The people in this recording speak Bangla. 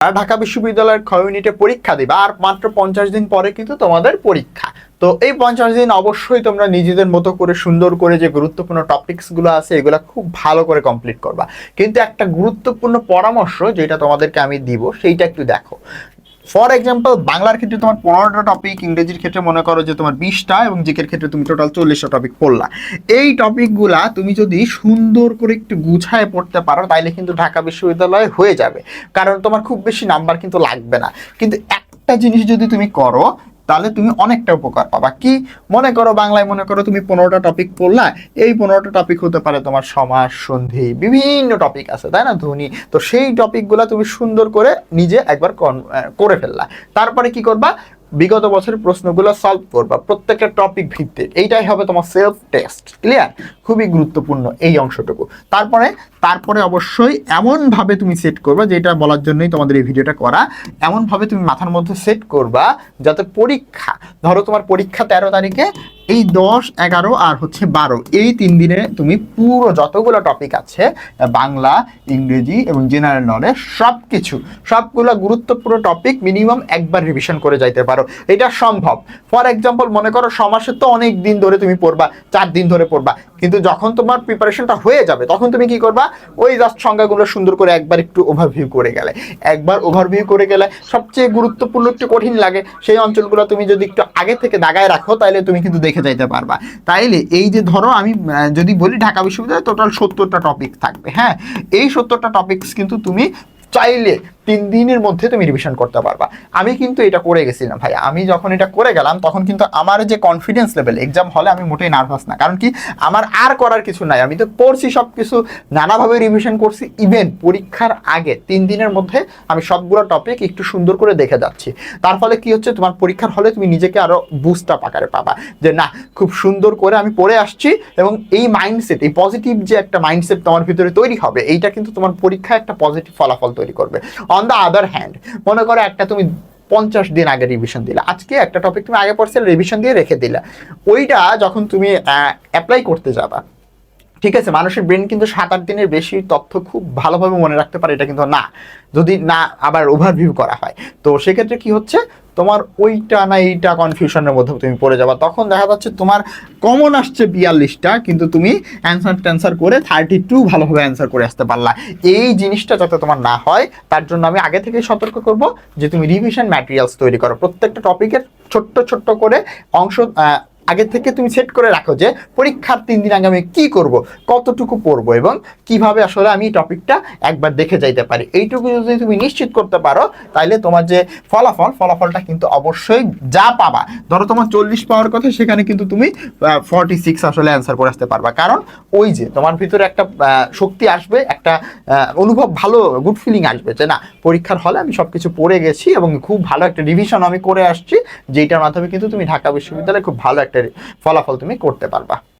ঢাকা বিশ্ববিদ্যালয়ের খ ইউনিটে পরীক্ষা দিবা। আর মাত্র পঞ্চাশ দিন পরে কিন্তু তোমাদের পরীক্ষা। তো এই পঞ্চাশ দিন অবশ্যই তোমরা নিজেদের মতো করে সুন্দর করে যে গুরুত্বপূর্ণ টপিকসগুলো আছে, এগুলো খুব ভালো করে কমপ্লিট করবা। কিন্তু একটা গুরুত্বপূর্ণ পরামর্শ যেটা তোমাদেরকে আমি দিব, সেইটা একটু দেখো। ফর এক্সাম্পল বাংলার ক্ষেত্রে তোমার পনেরোটা টপিক ইংরেজির ক্ষেত্রে মনে করো যে তোমার বিশটা এবং জিকের ক্ষেত্রে তুমি টোটাল চল্লিশটা টপিক পড়লা। এই টপিকগুলা তুমি যদি সুন্দর করে একটু গুছায় পড়তে পারো, তাইলে কিন্তু ঢাকা বিশ্ববিদ্যালয়ে হয়ে যাবে। কারণ তোমার খুব বেশি নাম্বার কিন্তু লাগবে না। কিন্তু একটা জিনিস যদি তুমি করো তাহলে তুমি অনেকটা উপকার পাবা। কি? মনে করো বাংলায় মনে করো তুমি পনেরোটা টপিক পড়লা, এই পনেরোটা টপিক হতে পারে তোমার সমাজ, সন্ধি, বিভিন্ন টপিক আছে, তাই না ধ্বনি তো সেই টপিকগুলো তুমি সুন্দর করে নিজে একবার করে ফেললা। তারপরে কি করবা? বিগত বছরের প্রশ্নগুলো সলভ করবা, প্রত্যেকটা টপিক ভিত্তিক। এইটাই হবে তোমার সেলফ টেস্ট ক্লিয়ার খুবই গুরুত্বপূর্ণ এই অংশটুকু। তারপরে তারপরে অবশ্যই এমনভাবে তুমি সেট করবা, যেটা বলার জন্যই তোমাদের এই ভিডিওটা করা, এমনভাবে তুমি মাথার মধ্যে সেট করবা যাতে পরীক্ষা, ধরো তোমার পরীক্ষা তেরো তারিখে, এই দশ, এগারো আর হচ্ছে বারো, এই তিন দিনে তুমি পুরো যতগুলো টপিক আছে, বাংলা, ইংরেজি এবং জেনারেল নলেজ সব কিছু সবগুলো গুরুত্বপূর্ণ টপিক মিনিমাম একবার রিভিশন করে যাইতে পারো। এটা সম্ভব। ফর এক্সাম্পল মনে করো সমাসে তো অনেক দিন ধরে তুমি পড়বা, চার দিন ধরে পড়বা, কিন্তু যখন তোমার প্রিপারেশনটা হয়ে যাবে, তখন তুমি কি করবা? ওই জাস্ট সংখ্যাগুলো সুন্দর করে একবার একটু ওভারভিউ করে গেলে। একবার ওভারভিউ করে গেলে সবচেয়ে গুরুত্বপূর্ণ একটু কঠিন লাগে, সেই অঞ্চলগুলো তুমি যদি একটু আগে থেকে দাগায় রাখো, তাহলে তুমি কিন্তু দেখে যাইতে পারবা। তাইলে এই যে ধরো আমি যদি বলি ঢাকা বিশ্ববিদ্যালয়ে টোটাল সত্তরটা টপিক থাকবে হ্যাঁ? এই সত্তরটা টপিকস কিন্তু তুমি চাইলে তিন দিনের মধ্যে তুমি রিভিশন করতে পারবা। আমি কিন্তু এটা করে গেছিলাম ভাই আমি যখন এটা করে গেলাম, তখন কিন্তু আমার যে কনফিডেন্স লেভেল এক্সাম হলে আমি মোটেই নার্ভাস না। কারণ কি, আমার আর করার কিছু নাই। আমি তো পড়ছি সব কিছু নানাভাবে রিভিশন করছি। ইভেন পরীক্ষার আগে, তিন দিনের মধ্যে আমি সবগুলো টপিক একটু সুন্দর করে দেখে যাচ্ছি। তার ফলে কি হচ্ছে, তোমার পরীক্ষার হলে তুমি নিজেকে আরও বুস্ট আকারে পাবা। যে না, খুব সুন্দর করে আমি পড়ে আসছি এবং এই মাইন্ডসেট এই পজিটিভ যে একটা মাইন্ডসেট তোমার ভিতরে তৈরি হবে, এইটা কিন্তু তোমার পরীক্ষায় একটা পজিটিভ ফলাফল তৈরি করবে। অন দ্য আদার হ্যান্ড মনে করো একটা তুমি পঞ্চাশ দিন আগে রিভিশন দিলা। আজকে একটা টপিক তুমি আগে পড়ছিলে রিভিশন দিয়ে রেখে দিলা। ওইটা যখন তুমি অ্যাপ্লাই করতে যাবা, ঠিক আছে, মানুষের ব্রেন কিন্তু সাত আট দিনের বেশি তথ্য খুব ভালোভাবে মনে রাখতে পারে, এটা কিন্তু না। যদি না আবার ওভারভিউ করা হয়। তো সেক্ষেত্রে কি হচ্ছে? তোমার ওইটা না এইটা কনফিউশনের মধ্যে তুমি পড়ে যাবা। তখন দেখা যাচ্ছে তোমার কমন আসছে বিয়াল্লিশটা, কিন্তু তুমি অ্যান্সার ট্যান্সার করে থার্টি টু ভালোভাবে অ্যান্সার করে আসতে পারলা। এই জিনিসটা যাতে তোমার না হয়, তার জন্য আমি আগে থেকেই সতর্ক করব যে তুমি রিভিশন ম্যাটেরিয়ালস তৈরি করো। প্রত্যেকটা টপিকের ছোট্ট ছোট্ট করে অংশ আগে থেকে তুমি সেট করে রাখো যে পরীক্ষার তিন দিন আগে আমি কী করব, কতটুকু পড়ব এবং কীভাবে আসলে আমি টপিকটা একবার দেখে যাইতে পারি। এইটুকু যদি তুমি নিশ্চিত করতে পারো তাহলে তোমার যে ফলাফল, ফলাফলটা কিন্তু অবশ্যই যা পাবা। ধরো তোমার চল্লিশ পাওয়ার কথা, সেখানে কিন্তু তুমি ফর্টি সিক্স আসলে অ্যান্সার করে আসতে পারবা। কারণ ওই যে তোমার ভিতরে একটা শক্তি আসবে, একটা অনুভব ভালো গুড ফিলিং আসবে যে না, পরীক্ষার হলে আমি সব কিছু পড়ে গেছি এবং খুব ভালো একটা রিভিশন আমি করে আসছি যেটার মাধ্যমে কিন্তু তুমি ঢাকা বিশ্ববিদ্যালয়ে খুব ভালো একটা ফলাফল তুমি করতে পারবা।